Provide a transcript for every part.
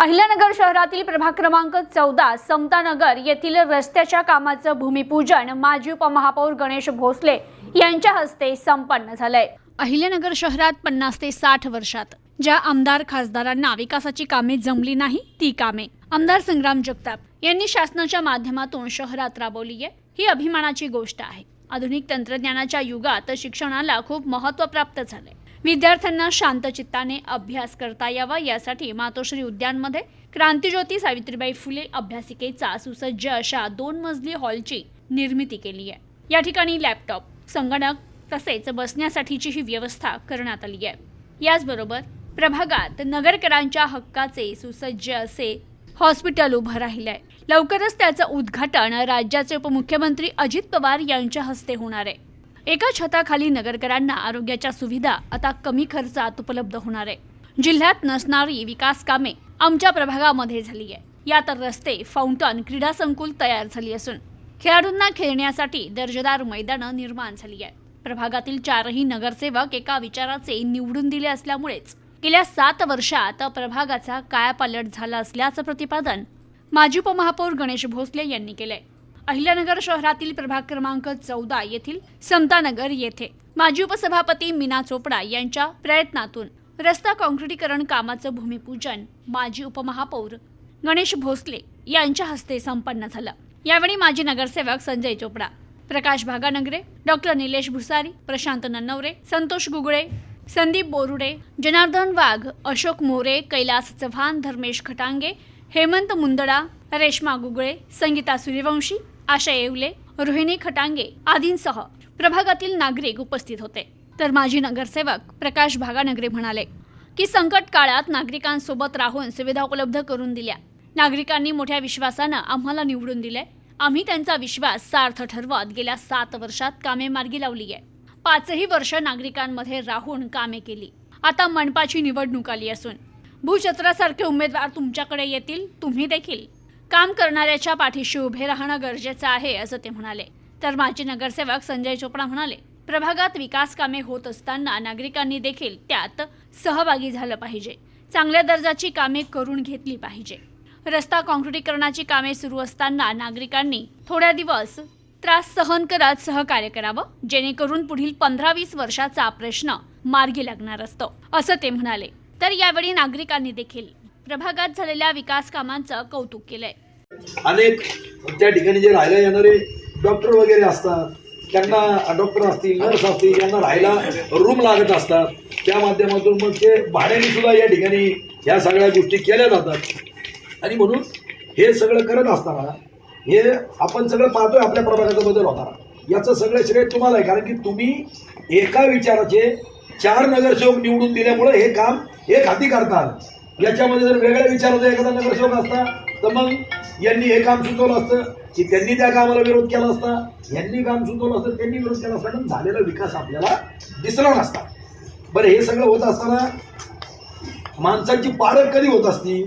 अहिल्यानगर शहरातील प्रभाग क्रमांक चौदा समतानगर येथील रस्त्याच्या कामाचं भूमिपूजन माजी उपमहापौर गणेश भोसले यांच्या हस्ते संपन्न झालंय. अहिल्यानगर शहरात पन्नास ते साठ वर्षात. ज्या आमदार खासदारांना विकासाची कामे जमली नाही ती कामे. आमदार संग्राम जगताप यांनी शासनाच्या माध्यमातून शहरात राबवली आहे. ही अभिमानाची गोष्ट आहे. आधुनिक तंत्रज्ञानाच्या युगात शिक्षणाला खूप महत्त्व प्राप्त झालंय. विद्यार्थ्यांना शांत चित्ताने अभ्यास करता यावा यासाठी मातोश्री उद्यानमध्ये क्रांतीज्योती सावित्रीबाई फुले अभ्यासिकेचा सुसज्ज अशा दोन मजली हॉलची निर्मिती केली आहे. या ठिकाणी लॅपटॉप संगणक तसेच बसण्यासाठीची ही व्यवस्था करण्यात आली आहे. याचबरोबर प्रभागात नगरकरांच्या हक्काचे सुसज्ज असे हॉस्पिटल उभं राहिलं आहे. लवकरच त्याचं उद्घाटन राज्याचे उपमुख्यमंत्री अजित पवार यांच्या हस्ते होणार आहे. एका छताखाली नगरकरांना आरोग्याच्या सुविधा आता कमी खर्चात उपलब्ध होणार आहे. जिल्ह्यात नसणारी विकास कामे आमच्या प्रभागामध्ये झाली आहे यात रस्ते फाउंटन क्रीडा संकुल तयार झाली असून खेळाडूंना खेळण्यासाठी दर्जेदार मैदानं निर्माण झाली आहे प्रभागातील चारही नगरसेवक एका विचाराचे निवडून दिले असल्यामुळेच गेल्या सात वर्षात प्रभागाचा कायापालट झाला असल्याचं प्रतिपादन माजी उपमहापौर गणेश भोसले यांनी केलंय. अहिल्यानगर शहरातील प्रभाग क्रमांक चौदा येथील समतानगर येथे. माजी उपसभापती मीना चोपडा यांच्या प्रयत्नातून रस्ता काँक्रिटीकरण कामाचं भूमिपूजन माजी उपमहापौर गणेश भोसले यांच्या हस्ते संपन्न झालं. यावेळी माजी नगरसेवक संजय चोपडा प्रकाश भागानगरे डॉक्टर निलेश भुसारी प्रशांत नन्नवरे संतोष गुगळे संदीप बोरुडे जनार्दन वाघ अशोक मोरे कैलास चव्हाण धर्मेश खटांगे हेमंत मुंदडा रेश्मा गुगळे संगीता सूर्यवंशी आशा येवले रोहिणी खटांगे आदींसह प्रभागातील नागरिक उपस्थित होते. तर माजी नगरसेवक प्रकाश भागानगरे म्हणाले की संकट काळात नागरिकांसोबत राहून सुविधा उपलब्ध करून दिल्या. नागरिकांनी मोठ्या विश्वासानं आम्हाला निवडून दिले. आम्ही त्यांचा विश्वास सार्थ ठरवत गेल्या सात वर्षात कामे मार्गी लावली आहे पाचही वर्ष नागरिकांमध्ये राहून कामे केली. आता मनपाची निवडणूक आली असून भूचत्रासारखे उमेदवार तुमच्याकडे येतील तुम्ही देखील. काम करणाऱ्याच्या पाठीशी उभे राहणं गरजेचं आहे असं ते म्हणाले. तर माजी नगरसेवक संजय चोपडा म्हणाले प्रभागात विकास कामे होत असताना नागरिकांनी देखील त्यात सहभागी झालं पाहिजे. चांगल्या दर्जाची कामे करून घेतली पाहिजे. रस्ता काँक्रिटीकरणाची कामे सुरू असताना नागरिकांनी थोड्या दिवस त्रास सहन करत सहकार्य करावं जेणेकरून पुढील पंधरा वीस वर्षाचा प्रश्न मार्गी लागणार असतो असं ते म्हणाले. तर यावेळी नागरिकांनी देखील प्रभागात झालेल्या विकास कामांचं कौतुक केलंय. अनेक त्या ठिकाणी जे राहायला येणारे डॉक्टर वगैरे असतात त्यांना डॉक्टर असतील नर्स असतील यांना राहायला रूम लागत असतात. त्या माध्यमातून मग ते भाड्याने सुद्धा या ठिकाणी ह्या सगळ्या गोष्टी केल्या जातात. आणि म्हणून हे सगळं करत असताना हे आपण सगळं पाहतोय आपल्या प्रभागाचा बदल होताना. याचं सगळं श्रेय तुम्हाला आहे कारण की तुम्ही एका विचाराचे चार नगरसेवक निवडून दिल्यामुळे हे काम एक हाती करता आलं याच्यामध्ये जर वेगळा विचार होता एखादा नगरसेवक असता तर मग यांनी हे काम सुचवलं असतं की त्यांनी त्या कामाला विरोध केला असता यांनी काम सुचवलं असतं त्यांनी विरोध केला असता आणि झालेला विकास आपल्याला दिसला नसता. बरं हे सगळं होत असताना माणसाची पारख कधी होत असती?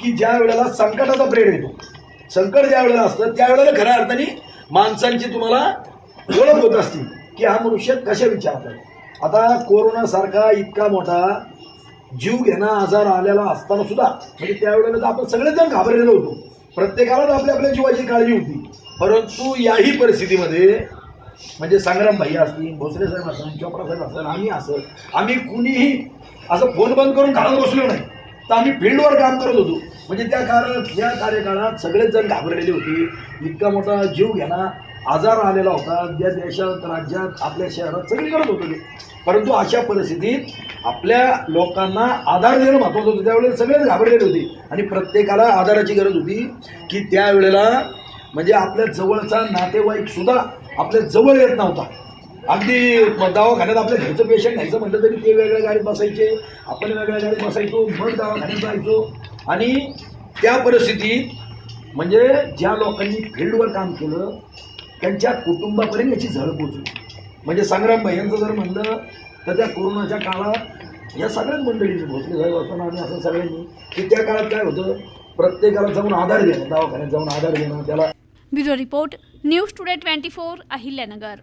की ज्या वेळेला संकटाचा प्रेड येतो. संकट ज्या वेळेला असतं त्यावेळेला खऱ्या अर्थाने माणसांची तुम्हाला ओळख होत असती की हा मनुष्य कशा विचारतात आता कोरोनासारखा इतका मोठा जीव घेणा आजार आलेला असताना सुद्धा म्हणजे त्यावेळेला तर आपण सगळेजण घाबरलेलो होतो. प्रत्येकालाच आपल्या आपल्या जीवाची काळजी होती. परंतु याही परिस्थितीमध्ये म्हणजे संग्राम भाई असतील भोसले साहेब असतील चोपडा साहेब असेल आम्ही असं आम्ही कुणीही असं फोन बंद करून घालत बसलो नाही. तर आम्ही फील्डवर काम करत होतो. म्हणजे त्या काळात या कार्यकाळात सगळेच जण घाबरलेले होते. इतका मोठा जीव घेणा आजार आलेला होता. ज्या देशात राज्यात आपल्या शहरात सगळी करत होते. परंतु अशा परिस्थितीत आपल्या लोकांना आधार देणं महत्वाचं होतं. त्यावेळेला सगळेच घाबरलेले होते. आणि प्रत्येकाला आधाराची गरज होती की त्यावेळेला म्हणजे आपल्या जवळचा नातेवाईक सुद्धा आपल्या जवळ येत नव्हता. अगदी दवाखान्यात आपल्या घरचं पेशंट घ्यायचं म्हटलं तरी ते वेगळ्या गाडीत बसायचे. आपण वेगळ्या गाडीत बसायचो मग दवाखान्यात जायचो. आणि त्या परिस्थितीत म्हणजे ज्या लोकांनी फील्डवर काम केलं त्यांच्या कुटुंबापर्यंत याची झळ पोचली म्हणजे संग्राम यांचं जर म्हणलं तर त्या कोरोनाच्या काळात या सगळ्याच मंडळींनी भोसले साहेब असताना आम्ही असं सगळ्यांनी की त्या काळात काय होतं प्रत्येकाला जाऊन आधार देणं दवाखान्यात जाऊन आधार देणं त्याला bureau report news today twenty four Ahilyanagar.